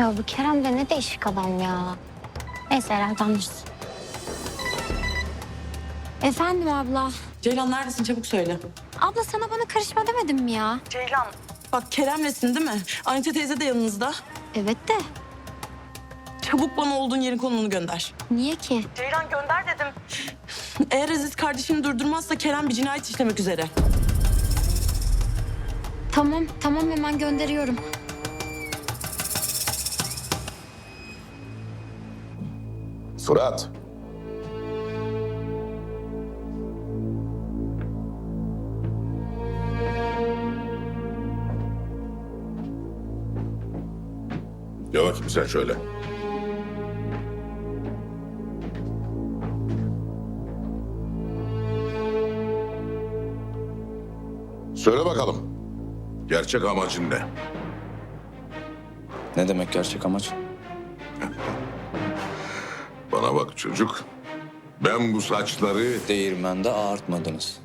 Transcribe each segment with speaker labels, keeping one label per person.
Speaker 1: Ya bu Kerem de ne değişik adam ya. Neyse herhalde anlarız. Efendim abla.
Speaker 2: Ceylan neredesin çabuk söyle.
Speaker 1: Abla sana bana karışma demedim mi ya?
Speaker 2: Ceylan. Bak Kerem'lesin değil mi? Anita teyze de yanınızda.
Speaker 1: Evet de.
Speaker 2: Çabuk bana olduğun yerin konumunu gönder.
Speaker 1: Niye ki?
Speaker 2: Ceylan gönder dedim. Eğer Aziz kardeşini durdurmazsa Kerem bir cinayet işlemek üzere.
Speaker 1: Tamam tamam hemen gönderiyorum.
Speaker 3: Fırat. Gel bakayım sen şöyle. Söyle bakalım. Gerçek amacın ne?
Speaker 4: Ne demek gerçek amaç?
Speaker 3: Bana bak çocuk. Ben bu saçları...
Speaker 4: Değirmende ağartmadınız.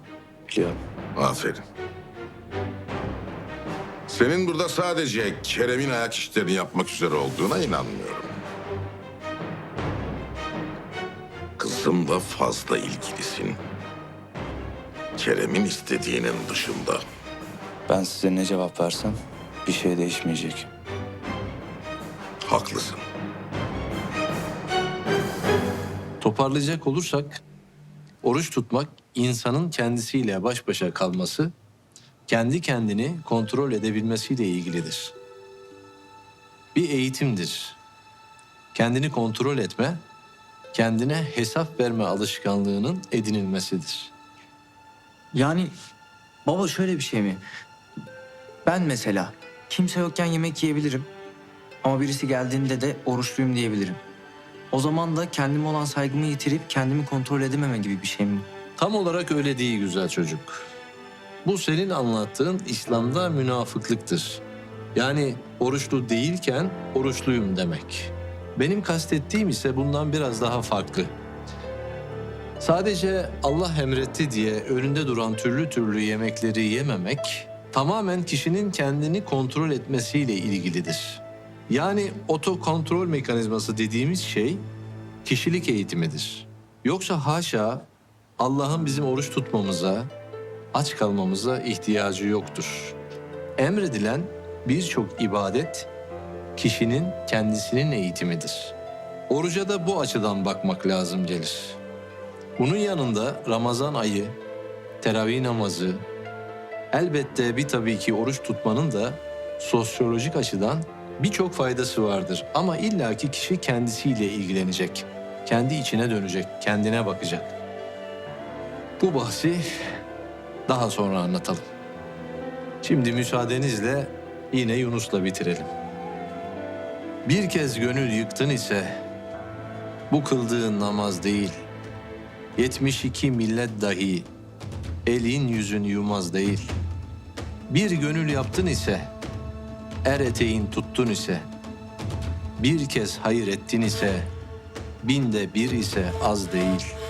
Speaker 4: Biliyorum.
Speaker 3: Aferin. Senin burada sadece Kerem'in ayak işlerini yapmak üzere olduğuna inanmıyorum. Kızımla fazla ilgilisin. Kerem'in istediğinin dışında.
Speaker 4: Ben size ne cevap versem bir şey değişmeyecek.
Speaker 3: Haklısın.
Speaker 5: Toparlayacak olursak oruç tutmak insanın kendisiyle baş başa kalması, kendi kendini kontrol edebilmesiyle ilgilidir. Bir eğitimdir. Kendini kontrol etme, kendine hesap verme alışkanlığının edinilmesidir.
Speaker 6: Yani baba şöyle bir şey mi? Ben mesela kimse yokken yemek yiyebilirim. Ama birisi geldiğinde de oruçluyum diyebilirim. O zaman da kendime olan saygımı yitirip kendimi kontrol edememe gibi bir şey mi?
Speaker 5: Tam olarak öyle değil güzel çocuk. Bu senin anlattığın İslam'da münafıklıktır. Yani oruçlu değilken oruçluyum demek. Benim kastettiğim ise bundan biraz daha farklı. Sadece Allah emretti diye önünde duran türlü türlü yemekleri yememek tamamen kişinin kendini kontrol etmesiyle ilgilidir. Yani otokontrol mekanizması dediğimiz şey kişilik eğitimidir. Yoksa haşa Allah'ın bizim oruç tutmamıza, aç kalmamıza ihtiyacı yoktur. Emredilen birçok ibadet kişinin kendisinin eğitimidir. Oruca da bu açıdan bakmak lazım gelir. Bunun yanında Ramazan ayı, teravih namazı, elbette bir tabii ki oruç tutmanın da sosyolojik açıdan birçok faydası vardır. Ama illaki kişi kendisiyle ilgilenecek, kendi içine dönecek, kendine bakacak. Bu bahsi daha sonra anlatalım. Şimdi müsaadenizle yine Yunus'la bitirelim. Bir kez gönül yıktın ise bu kıldığın namaz değil. 72 millet dahi elin yüzün yumaz değil. Bir gönül yaptın ise er eteğin tuttun ise bir kez hayır ettin ise binde bir ise az değil.''